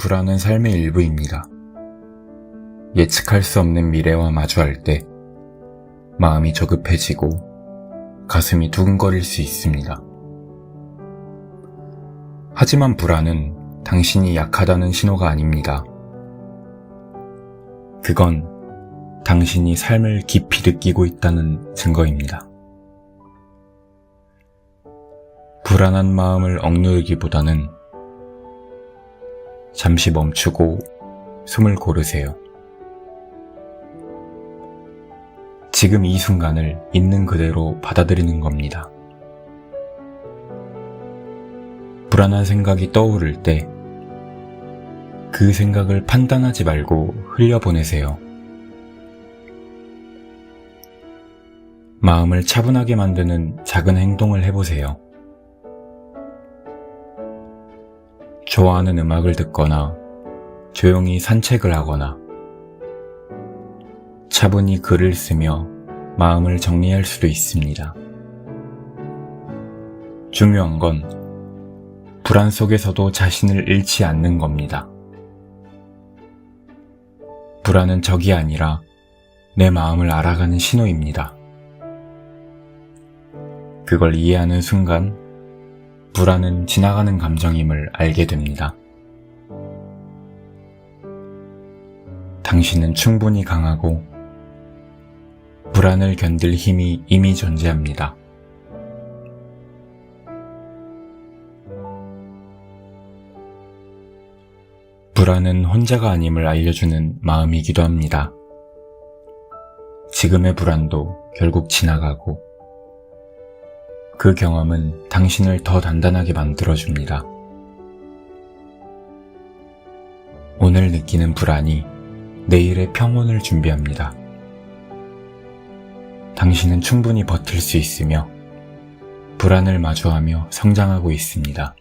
불안은 삶의 일부입니다. 예측할 수 없는 미래와 마주할 때 마음이 조급해지고 가슴이 두근거릴 수 있습니다. 하지만 불안은 당신이 약하다는 신호가 아닙니다. 그건 당신이 삶을 깊이 느끼고 있다는 증거입니다. 불안한 마음을 억누르기보다는 잠시 멈추고 숨을 고르세요. 지금 이 순간을 있는 그대로 받아들이는 겁니다. 불안한 생각이 떠오를 때 그 생각을 판단하지 말고 흘려보내세요. 마음을 차분하게 만드는 작은 행동을 해보세요. 좋아하는 음악을 듣거나 조용히 산책을 하거나 차분히 글을 쓰며 마음을 정리할 수도 있습니다. 중요한 건 불안 속에서도 자신을 잃지 않는 겁니다. 불안은 적이 아니라 내 마음을 알아가는 신호입니다. 그걸 이해하는 순간 불안은 지나가는 감정임을 알게 됩니다. 당신은 충분히 강하고 불안을 견딜 힘이 이미 존재합니다. 불안은 혼자가 아님을 알려주는 마음이기도 합니다. 지금의 불안도 결국 지나가고 그 경험은 당신을 더 단단하게 만들어줍니다. 오늘 느끼는 불안이 내일의 평온을 준비합니다. 당신은 충분히 버틸 수 있으며 불안을 마주하며 성장하고 있습니다.